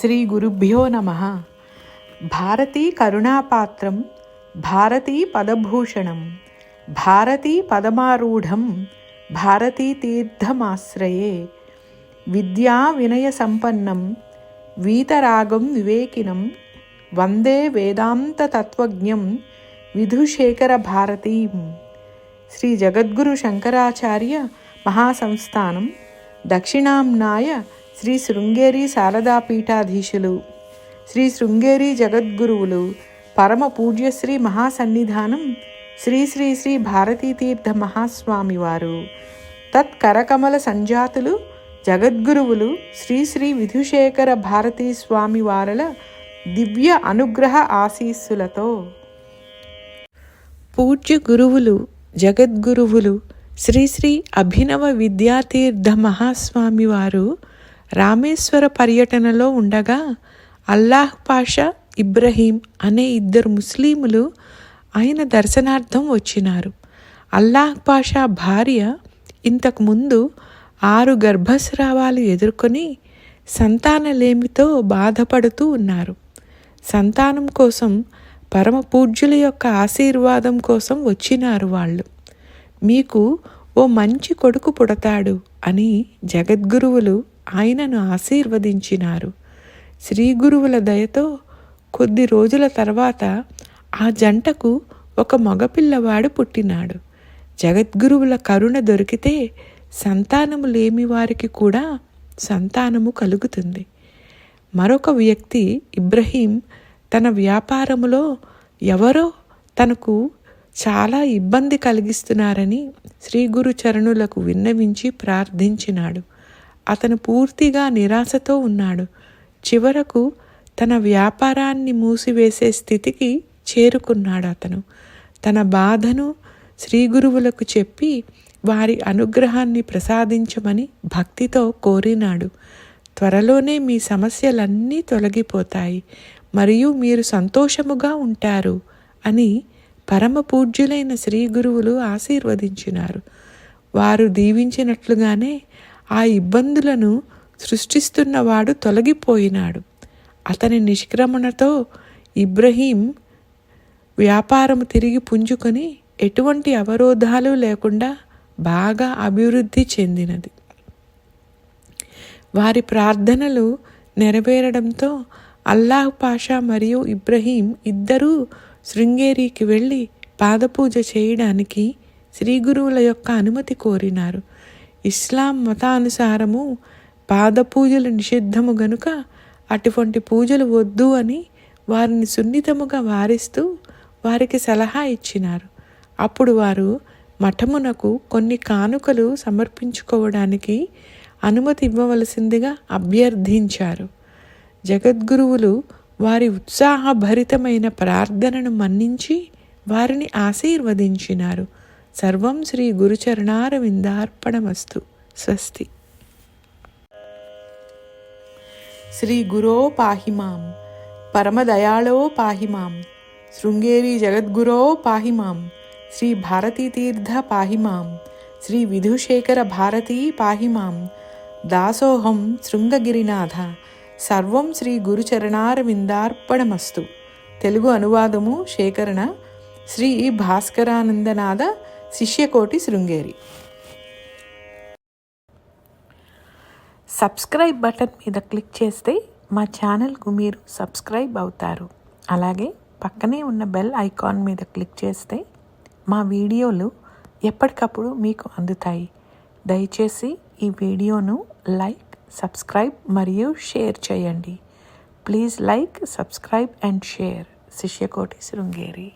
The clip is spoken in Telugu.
శ్రీ గురుభ్యో నమ. భారతీ కరుణాపాత్రం భారతీ పదభూషణం భారతీ పదమారూఢం భారతీ తీర్థమాశ్రయే. విద్యా వినయ సంపన్నం వీతరాగం వివేకినం వందే వేదాంత తత్వజ్ఞం విధుశేఖర భారతీం. శ్రీ జగద్గురు శంకరాచార్య మహాసంస్థానం దక్షిణాంనాయ శ్రీ శృంగేరి శారదాపీఠాధీశులు శ్రీ శృంగేరి జగద్గురువులు పరమ పూజ్యశ్రీ మహాసన్నిధానం శ్రీ శ్రీ శ్రీ భారతీతీర్థ మహాస్వామివారు తత్కరకమల సంజాతులు జగద్గురువులు శ్రీ శ్రీ విధుశేఖర భారతీ స్వామి వారల దివ్య అనుగ్రహ ఆశీస్సులతో. పూజ్య గురువులు జగద్గురువులు శ్రీ శ్రీ అభినవ విద్యాతీర్థ మహాస్వామివారు వారు రామేశ్వర పర్యటనలో ఉండగా అల్లాహ్ పాషా ఇబ్రహీం అనే ఇద్దరు ముస్లిములు ఆయన దర్శనార్థం వచ్చినారు. అల్లాహ్ పాషా భార్య ఇంతకుముందు ఆరు గర్భస్రావాలు ఎదుర్కొని సంతానలేమితో బాధపడుతూ ఉన్నారు. సంతానం కోసం పరమ పూజ్యుల యొక్క ఆశీర్వాదం కోసం వచ్చినారు వాళ్ళు. మీకు ఓ మంచి కొడుకు పుడతాడు అని జగద్గురువులు ఆయనను ఆశీర్వదించినారు. శ్రీ గురువుల దయతో కొద్ది రోజుల తర్వాత ఆ జంటకు ఒక మగపిల్లవాడు పుట్టినాడు. జగద్గురువుల కరుణ దొరికితే సంతానము లేమి వారికి కూడా సంతానము కలుగుతుంది. మరొక వ్యక్తి ఇబ్రహీం తన వ్యాపారములో ఎవరో తనకు చాలా ఇబ్బంది కలిగిస్తున్నారని శ్రీ గురు చరణులకు విన్నవించి ప్రార్థించినాడు. అతను పూర్తిగా నిరాశతో ఉన్నాడు. చివరకు తన వ్యాపారాన్ని మూసివేసే స్థితికి చేరుకున్నాడు అతను. తన బాధను శ్రీ గురువులకు చెప్పి వారి అనుగ్రహాన్ని ప్రసాదించమని భక్తితో కోరినాడు. త్వరలోనే మీ సమస్యలన్నీ తొలగిపోతాయి. మరియు మీరు సంతోషముగా ఉంటారు అని పరమ పూజ్యులైన శ్రీ గురువులు ఆశీర్వదించినారు. వారు దీవించినట్లుగానే ఆ ఇబ్బందులను సృష్టిస్తున్నవాడు తొలగిపోయినాడు. అతని నిష్క్రమణతో ఇబ్రహీం వ్యాపారం తిరిగి పుంజుకొని ఎటువంటి అవరోధాలు లేకుండా బాగా అభివృద్ధి చెందినది. వారి ప్రార్థనలు నెరవేరడంతో అల్లాహ్ పాషా మరియు ఇబ్రహీం ఇద్దరూ శృంగేరికి వెళ్ళి పాదపూజ చేయడానికి శ్రీ గురువుల యొక్క అనుమతి కోరినారు. ఇస్లాం మతానుసారము పాదపూజలు నిషిద్ధము గనుక అటువంటి పూజలు వద్దు అని వారిని సున్నితముగా వారిస్తూ వారికి సలహా ఇచ్చినారు. అప్పుడు వారు మఠమునకు కొన్ని కానుకలు సమర్పించుకోవడానికి అనుమతి ఇవ్వవలసిందిగా అభ్యర్థించారు. జగద్గురువులు వారి ఉత్సాహభరితమైన ప్రార్థనను మన్నించి వారిని ఆశీర్వదించినారు. సర్వం శ్రీ గురుచరణారవిందార్పణమస్తు. స్వస్తి. శ్రీ గురో పాహిమాం పరమదయాళో పాహిమాం శృంగేరి జగద్గురో పాహిమాం శ్రీ భారతీతీర్థ పాహిమాం శ్రీ విధుశేఖర భారతీ పాహిమాం దాసోహం శృంగగిరినాథ సర్వం శ్రీ గురుచరణారవిందార్పణమస్తు. తెలుగు అనువాదము శేఖరణ శ్రీ భాస్కరానందనాథ శిష్యకోటి శృంగేరి. సబ్స్క్రైబ్ బటన్ మీద క్లిక్ చేస్తే మా ఛానల్కు మీరు సబ్స్క్రైబ్ అవుతారు. అలాగే పక్కనే ఉన్న బెల్ ఐకాన్ మీద క్లిక్ చేస్తే మా వీడియోలు ఎప్పటికప్పుడు మీకు అందుతాయి. దయచేసి ఈ వీడియోను లైక్ సబ్స్క్రైబ్ మరియు షేర్ చేయండి. Please like subscribe and share. శిష్యకోటి Sringeri.